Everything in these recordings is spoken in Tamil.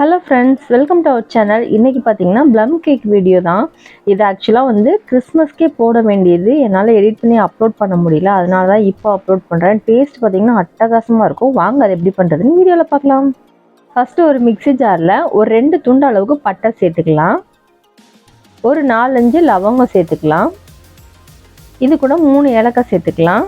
Hello friends welcome to our channel இன்றைக்கி பார்த்தீங்கன்னா ப்ளம் கேக் வீடியோ தான். இது ஆக்சுவலாக வந்து கிறிஸ்மஸ்க்கே போட வேண்டியது. என்னால் எடிட் பண்ணி அப்லோட் பண்ண முடியல. அதனால தான் இப்போ அப்லோட் பண்ணுறேன் டேஸ்ட் பார்த்தீங்கன்னா அட்டகாசமாக இருக்கும். வாங்க அது எப்படி பண்ணுறதுன்னு வீடியோவில் பார்க்கலாம். ஃபஸ்ட்டு ஒரு மிக்ஸி ஜாரில் ஒரு ரெண்டு துண்டு அளவுக்கு பட்டை சேர்த்துக்கலாம். ஒரு நாலஞ்சு லவங்கம் சேர்த்துக்கலாம். இது கூட மூணு ஏலக்காய் சேர்த்துக்கலாம்.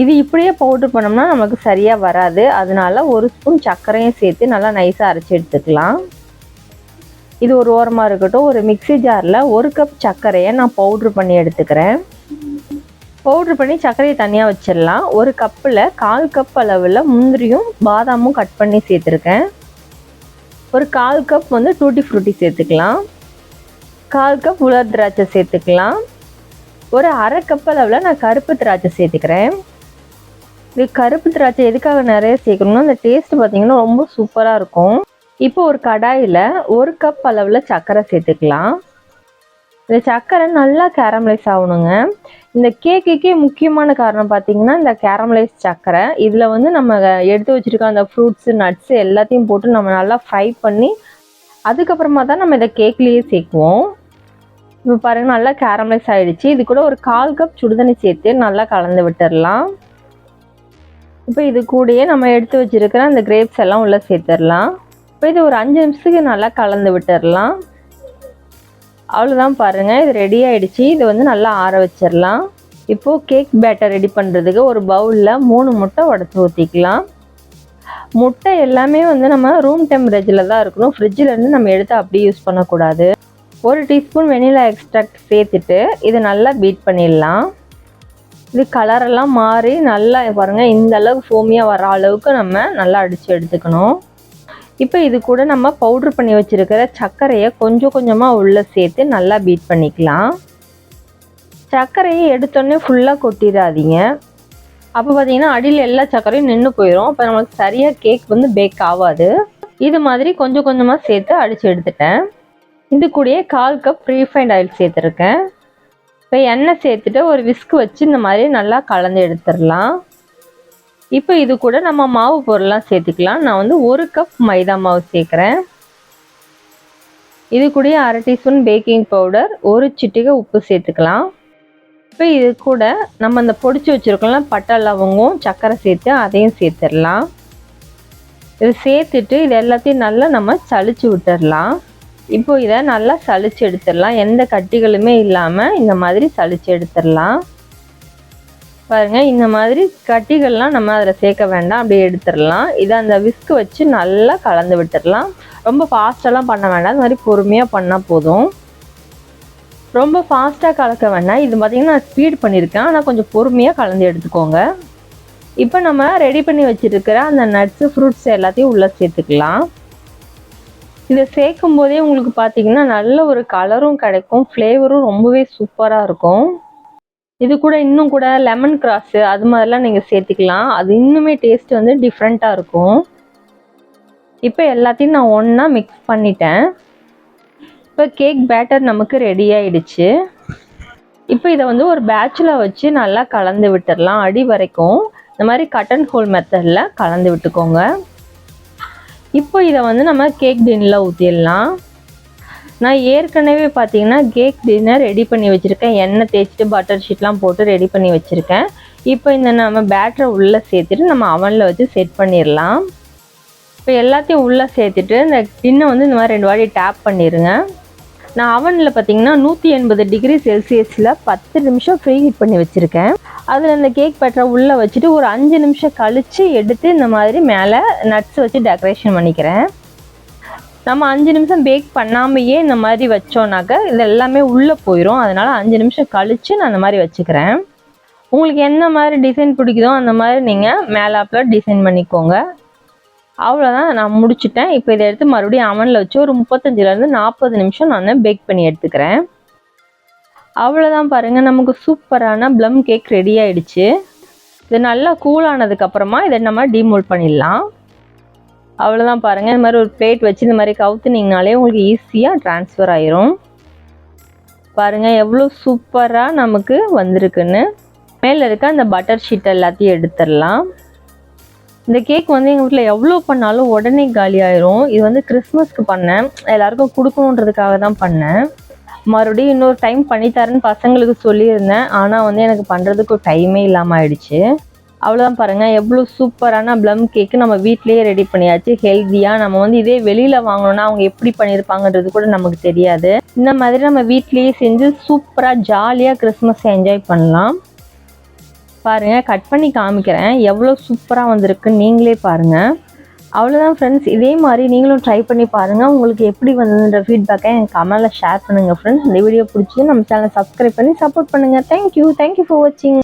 இது இப்படியே பவுட்ரு பண்ணோம்னா நமக்கு சரியாக வராது. அதனால ஒரு ஸ்பூன் சர்க்கரையும் சேர்த்து நல்லா நைஸாக அரைச்சி எடுத்துக்கலாம். இது ஒரு ஓரமாக இருக்கட்டும். ஒரு மிக்ஸி ஜாரில் ஒரு கப் சர்க்கரையை நான் பவுட்ரு பண்ணி எடுத்துக்கிறேன். பவுட்ரு பண்ணி சர்க்கரையை தனியாக வச்சிடலாம். ஒரு கப்பில் கால் கப் அளவில் முந்திரியும் பாதாமும் கட் பண்ணி சேர்த்துருக்கேன். ஒரு கால் கப் வந்து டூட்டி ஃப்ரூட்டி சேர்த்துக்கலாம். கால் கப் உலர் திராட்சை சேர்த்துக்கலாம். ஒரு அரை கப் அளவில் நான் கருப்பு திராட்சை சேர்த்துக்கிறேன். இது கருப்பு திராட்சை எதுக்காக நிறைய சேர்க்கணும்னா அந்த டேஸ்ட் பார்த்தீங்கன்னா ரொம்ப சூப்பராக இருக்கும். இப்போ ஒரு கடாயில் ஒரு கப் அளவில் சர்க்கரை சேர்த்துக்கலாம். இந்த சர்க்கரை நல்லா கேரமலைஸ் ஆகணுங்க. இந்த கேக்குக்கே முக்கியமான காரணம் பார்த்தீங்கன்னா இந்த கேரமலைஸ் சர்க்கரை இதில் வந்து நம்ம எடுத்து வச்சுருக்க அந்த ஃப்ரூட்ஸு நட்ஸு எல்லாத்தையும் போட்டு நம்ம நல்லா ஃப்ரை பண்ணி அதுக்கப்புறமா தான் நம்ம இதை கேக்லேயே சேர்க்குவோம். இப்போ பாருங்கள் நல்லா கேரமலைஸ் ஆகிடுச்சு இது கூட ஒரு கால் கப் சுடுதண்ணி சேர்த்து நல்லா கலந்து விட்டுடலாம் இப்போ இது கூடயே நம்ம எடுத்து வச்சுருக்கிற அந்த கிரேப்ஸ் எல்லாம் உள்ளே சேர்த்துடலாம். இப்போ இது ஒரு அஞ்சு நிமிஷத்துக்கு நல்லா கலந்து விட்டுடலாம். அவ்வளோதான் பாருங்கள் இது ரெடி ஆகிடுச்சி இது வந்து நல்லா ஆற வச்சிடலாம். இப்போது கேக் பேட்டர் ரெடி பண்ணுறதுக்கு ஒரு பவுலில் மூணு முட்டை உடச்சி ஊற்றிக்கலாம் முட்டை எல்லாமே வந்து நம்ம ரூம் டெம்பரேச்சரில் தான் இருக்கணும். ஃப்ரிட்ஜிலேருந்து நம்ம எடுத்து அப்படியே யூஸ் பண்ணக்கூடாது. ஒரு டீஸ்பூன் வெனிலா எக்ஸ்ட்ராக்ட் சேர்த்துட்டு இதை நல்லா பீட் பண்ணிடலாம். இது கலரெல்லாம் மாறி நல்லா பாருங்கள் இந்த அளவுக்கு ஃபோமியாக வர அளவுக்கு நம்ம நல்லா அடித்து எடுத்துக்கணும். இப்போ இது கூட நம்ம பவுட்ரு பண்ணி வச்சுருக்கிற சர்க்கரையை கொஞ்சம் கொஞ்சமாக உள்ளே சேர்த்து நல்லா பீட் பண்ணிக்கலாம். சர்க்கரையை எடுத்தோடனே ஃபுல்லாக கொட்டிடாதீங்க. அப்போ பார்த்தீங்கன்னா அடியில் எல்லா சர்க்கரையும் நின்று போயிடும் அப்போ நம்மளுக்கு சரியாக கேக் வந்து பேக் ஆகாது. இது மாதிரி கொஞ்சம் கொஞ்சமாக சேர்த்து அடித்து எடுத்துட்டேன். இது கூடயே கால் கப் ரீஃபைண்ட் ஆயில் சேர்த்துருக்கேன். இப்போ எண்ணெய் சேர்த்துட்டு ஒரு விஸ்கு வச்சு இந்த மாதிரி நல்லா கலந்து எடுத்துடலாம். இப்போ இது கூட நம்ம மாவு பொருள்லாம் சேர்த்துக்கலாம். நான் வந்து ஒரு கப் மைதா மாவு சேர்க்குறேன். இது கூட அரை டீஸ்பூன் பேக்கிங் பவுடர் ஒரு சிட்டிகை உப்பு சேர்த்துக்கலாம். இப்போ இது கூட நம்ம அந்த பொடிச்சு வச்சுருக்கலாம் பட்டை லவங்கும் சர்க்கரை சேர்த்து அதையும் சேர்த்துடலாம். இது சேர்த்துட்டு இது எல்லாத்தையும் நல்லா நம்ம சளிச்சு விட்டுடலாம். இப்போ இதை நல்லா சளிச்சு எடுத்துடலாம். எந்த கட்டிகளுமே இல்லாமல் இந்த மாதிரி சளிச்சு எடுத்துடலாம். பாருங்கள் இந்த மாதிரி கட்டிகள்லாம் நம்ம அதில் சேர்க்க வேண்டாம். அப்படியே எடுத்துடலாம். இதை அந்த விஸ்க்கு வச்சு நல்லா கலந்து விட்டுடலாம். ரொம்ப ஃபாஸ்ட்டெல்லாம் பண்ண வேண்டாம். இந்த மாதிரி பொறுமையாக பண்ணால் போதும். ரொம்ப ஃபாஸ்ட்டாக கலக்க வேண்டாம். இது பார்த்திங்கன்னா நான் ஸ்பீட் பண்ணியிருக்கேன் ஆனால் கொஞ்சம் பொறுமையாக கலந்து எடுத்துக்கோங்க. இப்போ நம்ம ரெடி பண்ணி வச்சுருக்கிற அந்த நட்ஸு ஃப்ரூட்ஸ் எல்லாத்தையும் உள்ளே சேர்த்துக்கலாம். இதை சேர்க்கும் போதே உங்களுக்கு பார்த்தீங்கன்னா நல்ல ஒரு கலரும் கிடைக்கும் ஃப்ளேவரும் ரொம்பவே சூப்பராக இருக்கும். இது கூட இன்னும் கூட லெமன் கிராஸு அது மாதிரிலாம் நீங்கள் சேர்த்துக்கலாம். அது இன்னுமே டேஸ்ட் வந்து டிஃப்ரெண்ட்டாக இருக்கும். இப்போ எல்லாத்தையும் நான் ஒன்றா மிக்ஸ் பண்ணிட்டேன். இப்போ கேக் பேட்டர் நமக்கு ரெடி ஆயிடுச்சு. இப்போ இதை வந்து ஒரு பேட்சில் வச்சு நல்லா கலந்து விட்டுடலாம் அடி வரைக்கும். இந்த மாதிரி கட் அண்ட் ஹோல் மெத்தடில் கலந்து விட்டுக்கோங்க. இப்போ இதை வந்து நம்ம கேக் டின்னில் ஊற்றிடலாம் நான் ஏற்கனவே பார்த்தீங்கன்னா கேக் டின்னர் ரெடி பண்ணி வச்சுருக்கேன். எண்ணெய் தேய்ச்சிட்டு பட்டர் ஷீட்லாம் போட்டு ரெடி பண்ணி வச்சுருக்கேன். இப்போ இந்த நம்ம பேட்டரை உள்ளே சேர்த்துட்டு நம்ம அவனில் வச்சு செட் பண்ணிடலாம். இப்போ எல்லாத்தையும் உள்ளே சேர்த்துட்டு இந்த டின்னை வந்து இந்த மாதிரி ரெண்டு வாட்டி டேப் பண்ணிடுங்க நான் அவனில் பார்த்தீங்கன்னா நூற்றி எண்பது டிகிரி செல்சியஸில் பத்து நிமிஷம் ஃப்ரீ ஹீட் பண்ணி வச்சுருக்கேன். அதில் இந்த கேக் பட்டரை உள்ளே வச்சுட்டு ஒரு அஞ்சு நிமிஷம் கழித்து எடுத்து இந்த மாதிரி மேலே நட்ஸ் வச்சு டெக்கரேஷன் பண்ணிக்கிறேன். நம்ம அஞ்சு நிமிஷம் பேக் பண்ணாமையே இந்த மாதிரி வச்சோன்னாக்க இது எல்லாமே உள்ளே போயிடும் அதனால் அஞ்சு நிமிஷம் கழித்து நான் அந்த மாதிரி வச்சுக்கிறேன். உங்களுக்கு என்ன மாதிரி டிசைன் பிடிக்குதோ அந்த மாதிரி நீங்கள் மேலாப்பில் டிசைன் பண்ணிக்கோங்க. அவ்வளோதான் நான் முடிச்சுட்டேன். இப்போ இதை எடுத்து மறுபடியும் அவனில் வச்சு ஒரு முப்பத்தஞ்சிலேருந்து நாற்பது நிமிஷம் நான் பேக் பண்ணி எடுத்துக்கிறேன். அவ்வளோதான் பாருங்கள் நமக்கு சூப்பரான ப்ளம் கேக் ரெடி ஆயிடுச்சு. இது நல்லா கூலானதுக்கப்புறமா இதை நம்ம டீமோல்ட் பண்ணிடலாம். அவ்வளோதான் பாருங்கள் இந்த மாதிரி ஒரு பிளேட் வச்சு இந்த மாதிரி கவுத்துனீங்கனாலே உங்களுக்கு ஈஸியாக ட்ரான்ஸ்ஃபர் ஆயிரும். பாருங்கள் எவ்வளோ சூப்பராக நமக்கு வந்திருக்குன்னு. மேலே இருக்க அந்த பட்டர் ஷீட் எல்லாத்தையும் எடுத்துடலாம். இந்த கேக் வந்து எங்கள் வீட்டில் எவ்வளோ பண்ணாலும் உடனே காலி ஆயிரும். இது வந்து கிறிஸ்மஸ்க்கு பண்ணேன். எல்லாருக்கும் கொடுக்கணுன்றதுக்காக தான் பண்ணேன். மறுபடியும் இன்னொரு டைம் பண்ணித்தரேன்னு பசங்களுக்கு சொல்லியிருந்தேன். ஆனால் வந்து எனக்கு பண்ணுறதுக்கு டைமே இல்லாமல் ஆயிடுச்சு. அவ்வளோதான் பாருங்கள் எவ்வளோ சூப்பரான ப்ளம் கேக்கு நம்ம வீட்டிலேயே ரெடி பண்ணியாச்சு. ஹெல்த்தியாக நம்ம வந்து இதே வெளியில் வாங்கணும்னா அவங்க எப்படி பண்ணியிருப்பாங்கன்றது கூட நமக்கு தெரியாது. இந்த மாதிரி நம்ம வீட்டிலேயே செஞ்சு சூப்பராக ஜாலியாக கிறிஸ்மஸ் என்ஜாய் பண்ணலாம். பாருங்கள் கட் பண்ணி காமிக்கிறேன். எவ்வளோ சூப்பராக வந்திருக்குன்னு நீங்களே பாருங்கள் அவ்வளோதான் ஃப்ரெண்ட்ஸ் இதே மாதிரி நீங்களும் ட்ரை பண்ணி பாருங்கள் உங்களுக்கு எப்படி வந்ததுன்ற ஃபீட்பேக்கை எனக்கு கமெண்டில் ஷேர் பண்ணுங்கள் ஃப்ரெண்ட்ஸ் இந்த வீடியோ பிடிச்சி நம்ம சேனலை சப்ஸ்கிரைப் பண்ணி சப்போர்ட் பண்ணுங்கள் தேங்க்யூ தேங்க்யூ ஃபார் வாட்சிங்